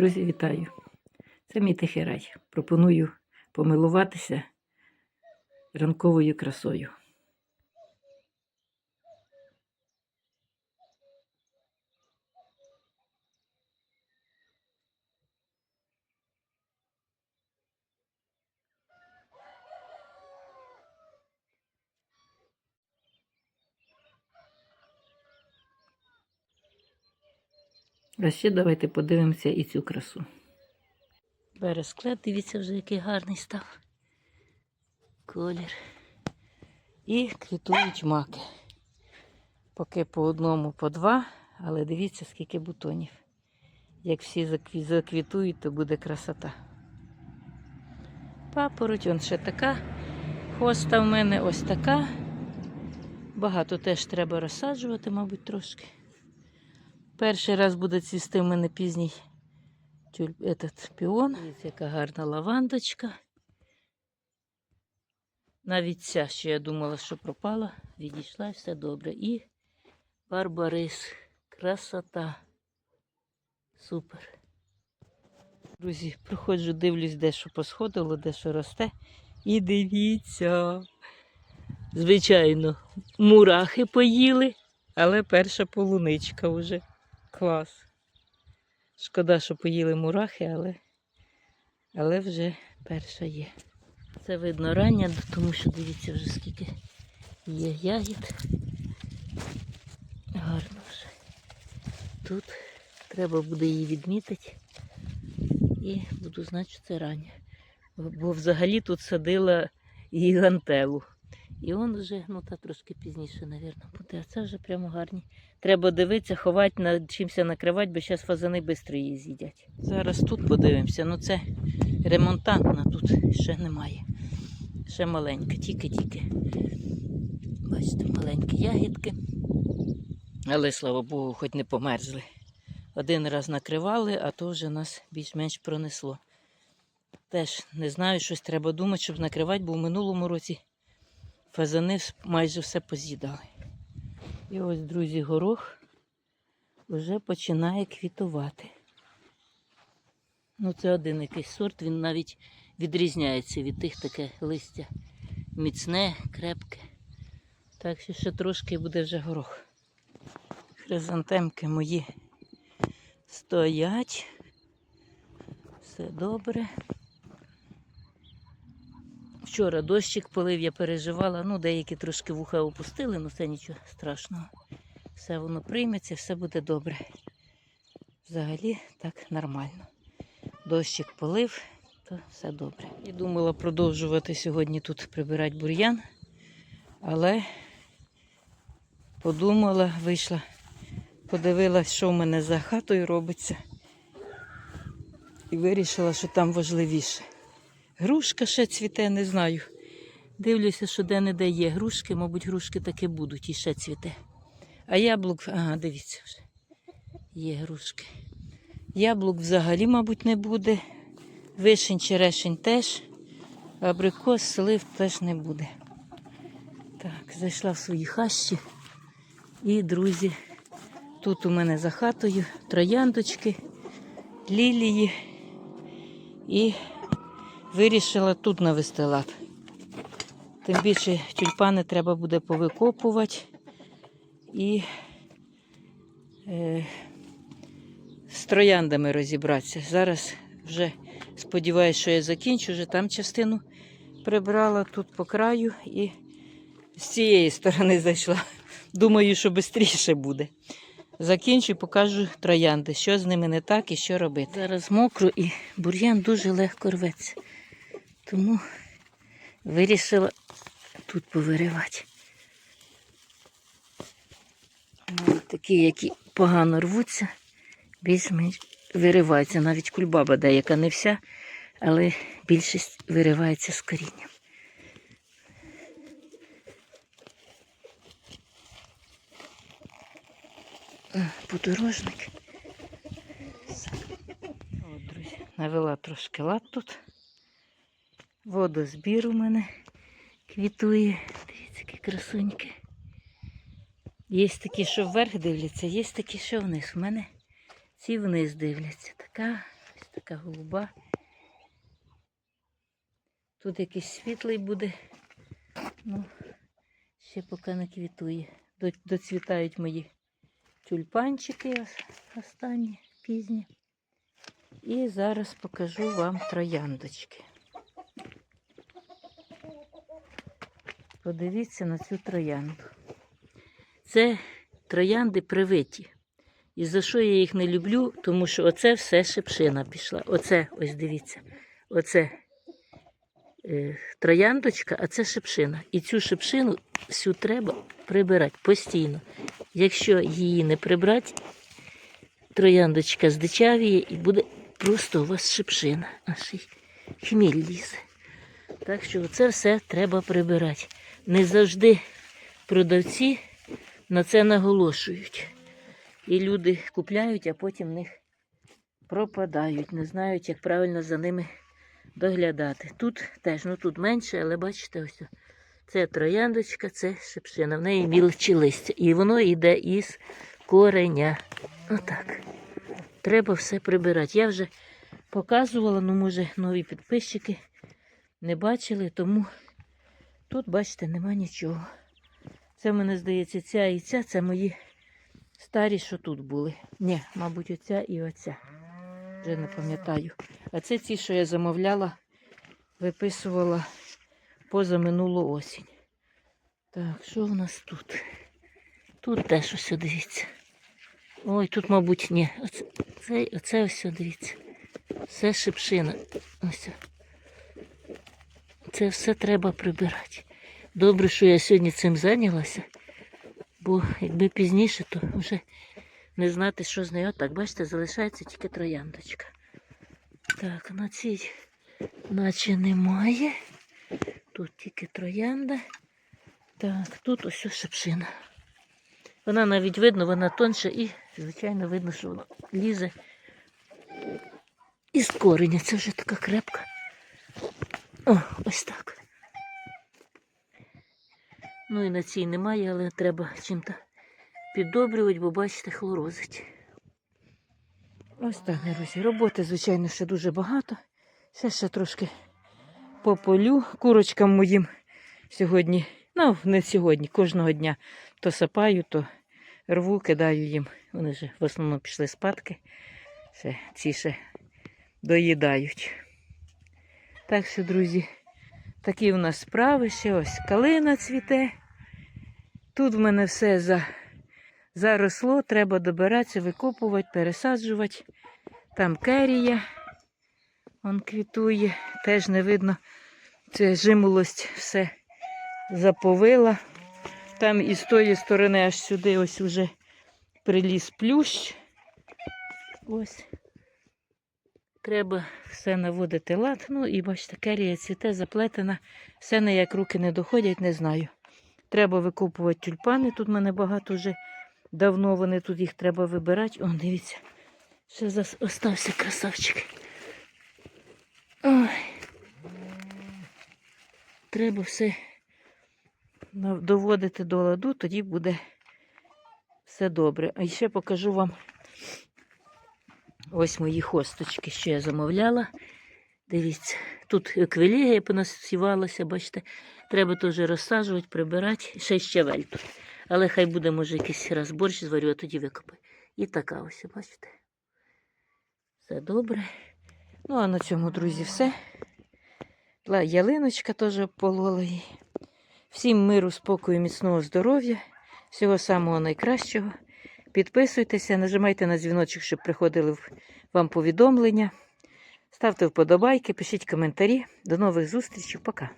Друзі, вітаю! Це мій тихий рай. Пропоную помилуватися ранковою красою. А ще давайте подивимося і цю красу. Бересклет, дивіться вже, який гарний став. Колір. І квітують маки. Поки по одному, по два, але дивіться, скільки бутонів. Як всі заквітують, то буде красота. Папороть, он ще така. Хоста в мене ось така. Багато теж треба розсаджувати, мабуть, трошки. Перший раз буде цвісти в мене пізній тюль... этот, піон. Дивіться, яка гарна лавандочка. Навіть ця, що я думала, що пропала, відійшла і все добре. І барбарис. Красота. Супер. Друзі, проходжу, дивлюсь, де що посходило, де що росте. І дивіться. Звичайно, мурахи поїли, але перша полуничка вже. Клас. Шкода, що поїли мурахи, але, але вже перша є. Це видно рання, тому що дивіться вже скільки є ягід. Гарно вже. Тут треба буде її відмітити і буду знати, що це рання. Бо взагалі тут садила гігантелу. І он вже, ну та трошки пізніше, мабуть, буде. А це вже прямо гарні. Треба дивитися, ховати, над чимся накривати, бо зараз фазани швидко її з'їдять. Зараз тут подивимося. Ну це ремонтантна, тут ще немає. Ще маленька, тільки-тільки. Бачите, маленькі ягідки. Але, слава Богу, хоч не померзли. Один раз накривали, а то вже нас більш-менш пронесло. Теж не знаю, щось треба думати, щоб накривати, бо в минулому році фазани майже все поз'їдали. І ось, друзі, горох вже починає квітувати. Ну, це один якийсь сорт, він навіть відрізняється від тих таке листя міцне, крепке. Так що ще трошки буде вже горох. Хризантемки мої стоять. Все добре. Вчора дощик полив, я переживала. Ну, деякі трошки вуха опустили, але це нічого страшного. Все воно прийметься, все буде добре. Взагалі так нормально. Дощик полив, то все добре. І думала продовжувати сьогодні тут прибирати бур'ян, але подумала, вийшла, подивилась, що в мене за хатою робиться. І вирішила, що там важливіше. Грушка ще цвіте, не знаю. Дивлюся, що де-не-де є грушки, мабуть, грушки таки будуть і ще цвіте. А яблук, ага, дивіться вже. Є грушки. Яблук взагалі, мабуть, не буде. Вишень, черешень теж. Абрикос, слив теж не буде. Так, зайшла в свої хащі. І, друзі, тут у мене за хатою трояндочки, лілії. І вирішила тут навести лад. Тим більше тюльпани треба буде повикопувати і е, з трояндами розібратися. Зараз вже сподіваюся, що я закінчу, вже там частину прибрала тут по краю і з цієї сторони зайшла. Думаю, що швидше буде. Закінчу і покажу троянди, що з ними не так і що робити. Зараз мокро і бур'ян дуже легко рветься. Тому вирішила тут повиривати. Ну, Такі, які погано рвуться, більш-менш вириваються. Навіть кульбаба деяка не вся, але більшість виривається з корінням. Подорожник. От, друзі, навела трошки лад тут. Водозбір у мене квітує. Дивіться, які красуньки. Є такі, що вверх дивляться, є такі, що вниз. У мене ці вниз дивляться. Така така голуба. Тут якийсь світлий буде. Ну, ще поки не квітує. Доцвітають мої тюльпанчики останні, пізні. І зараз покажу вам трояндочки. Подивіться на цю троянду. Це троянди привиті. І за що я їх не люблю? Тому що оце все шипшина пішла. Оце, ось дивіться, оце е, трояндочка, а це шипшина. І цю шипшину всю треба прибирати постійно. Якщо її не прибрати, трояндочка здичавіє і буде просто у вас шипшина. Аж хміль лізе. Так що це все треба прибирати. Не завжди продавці на це наголошують. І люди купляють, а потім в них пропадають, не знають, як правильно за ними доглядати. Тут теж, ну тут менше, але бачите, ось це трояндочка, це шипшина. В неї мілчі листя. І воно йде із кореня. Отак. Треба все прибирати. Я вже показувала, ну, може, нові підписчики не бачили, тому тут, бачите, нема нічого. Це мене здається, ця і ця це мої старі, що тут були. Ні, мабуть, оця і оця. Вже не пам'ятаю. А це ті, що я замовляла, виписувала поза минулу осінь. Так, що в нас тут? Тут теж ось дивіться. Ой, тут, мабуть, ні. Оце, оце ось дивіться. Все шипшина. Ось. Це все треба прибирати. Добре, що я сьогодні цим зайнялася, бо якби пізніше, то вже не знати, що з нею. Отак, бачите, залишається тільки трояндочка. Так, на цій наче немає. Тут тільки троянда. Так, тут ось шипшина. Вона навіть видно, вона тонша і, звичайно, видно, що вона лізе із кореня. Це вже така крепка. Ось так. Ну і на цій немає, але треба чим-то піддобрювати, бо бачите, хлорозить. Ось так, друзі. Роботи, звичайно, ще дуже багато. Ще ще трошки пополю курочкам моїм сьогодні. Ну, не сьогодні, кожного дня то сапаю, то рву, кидаю їм. Вони вже в основному пішли спадки. Ще ці ще доїдають. Так що, друзі, такі в нас справи. Ще ось калина цвіте. Тут в мене все за, заросло, треба добиратися, викопувати, пересаджувати. Там керія, он квітує, теж не видно. Це жимолость все заповила. Там із тої сторони аж сюди ось уже приліз плющ. Ось. Треба все наводити лад. Ну і бачите, керія цвіте, заплетена. Все на як руки не доходять, не знаю. Треба викопувати тюльпани. Тут в мене багато вже давно вони тут їх треба вибирати. О, дивіться, ще зас... остався красавчик. Ой. Треба все доводити до ладу, тоді буде все добре. А ще покажу вам ось мої хосточки, що я замовляла. Дивіться, тут еквілегія понасівалася, бачите, треба теж розсаджувати, прибирати. Ще щавель тут. Але хай буде, може, якийсь раз борщ зварю, а тоді викопаю. І така ось, бачите. Все добре. Ну, а на цьому, друзі, все. Ялиночка теж обполола її. Всім миру, спокою, міцного здоров'я, всього самого найкращого. Підписуйтеся, нажимайте на дзвіночок, щоб приходили вам повідомлення. Ставте вподобайки, пишіть коментарі. До нових зустрічей. Пока.